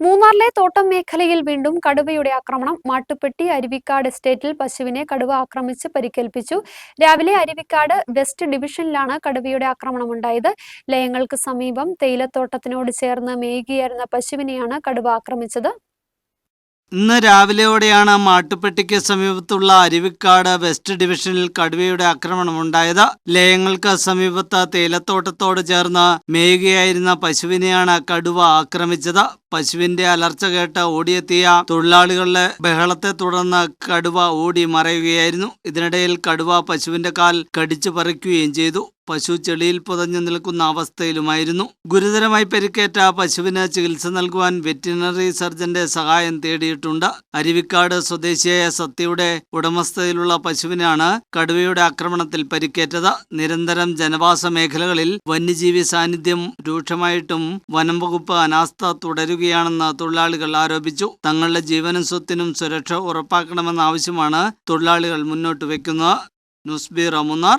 മൂന്നാറിലെ തോട്ടം മേഖലയിൽ വീണ്ടും കടുവയുടെ ആക്രമണം. മാട്ടുപ്പെട്ടി അരുവിക്കാട് എസ്റ്റേറ്റിൽ പശുവിനെ കടുവ ആക്രമിച്ച് പരിക്കേൽപ്പിച്ചു. രാവിലെ അരുവിക്കാട് വെസ്റ്റ് ഡിവിഷനിലാണ് കടുവയുടെ ആക്രമണം ഉണ്ടായത് ലയങ്ങൾക്ക് സമീപം തേയിലത്തോട്ടത്തിനോട് ചേർന്ന് മേയുകയായിരുന്ന പശുവിനെയാണ് കടുവ ആക്രമിച്ചത്. ഇന്ന് രാവിലെയോടെയാണ് മാട്ടുപ്പെട്ടിക്ക് സമീപത്തുള്ള അരുവിക്കാട് വെസ്റ്റ് ഡിവിഷനിൽ കടുവയുടെ ആക്രമണം ഉണ്ടായത് ലയങ്ങൾക്ക് സമീപത്ത് തേയിലത്തോട്ടത്തോട് ചേർന്ന് മേയുകയായിരുന്ന പശുവിനെയാണ് കടുവ ആക്രമിച്ചത്. പശുവിന്റെ അലർച്ച കേട്ട് ഓടിയെത്തിയ തൊഴിലാളികളുടെ ബഹളത്തെ തുടർന്ന് കടുവ ഓടി മറയുകയായിരുന്നു. ഇതിനിടയിൽ കടുവ പശുവിന്റെ കാൽ കടിച്ചു പറിക്കുകയും ചെയ്തു. പശു ചെളിയിൽ പുതഞ്ഞു നിൽക്കുന്ന അവസ്ഥയിലുമായിരുന്നു. ഗുരുതരമായി പരിക്കേറ്റ പശുവിന് ചികിത്സ നൽകുവാൻ വെറ്റിനറി സർജന്റെ സഹായം തേടിയിട്ടുണ്ട്. അരുവിക്കാട് സ്വദേശിയായ സത്യയുടെ ഉടമസ്ഥതയിലുള്ള പശുവിനാണ് കടുവയുടെ ആക്രമണത്തിൽ പരിക്കേറ്റത്. നിരന്തരം ജനവാസ മേഖലകളിൽ വന്യജീവി സാന്നിധ്യം രൂക്ഷമായിട്ടും വനം വകുപ്പ് അനാസ്ഥ തുടരുകയാണെന്ന് തൊഴിലാളികൾ ആരോപിച്ചു. തങ്ങളുടെ ജീവനും സ്വത്തിനും സുരക്ഷ ഉറപ്പാക്കണമെന്ന ആവശ്യമാണ് തൊഴിലാളികൾ മുന്നോട്ട് വയ്ക്കുന്നത് ന്യൂസ് ബ്യൂറോ മൂന്നാർ.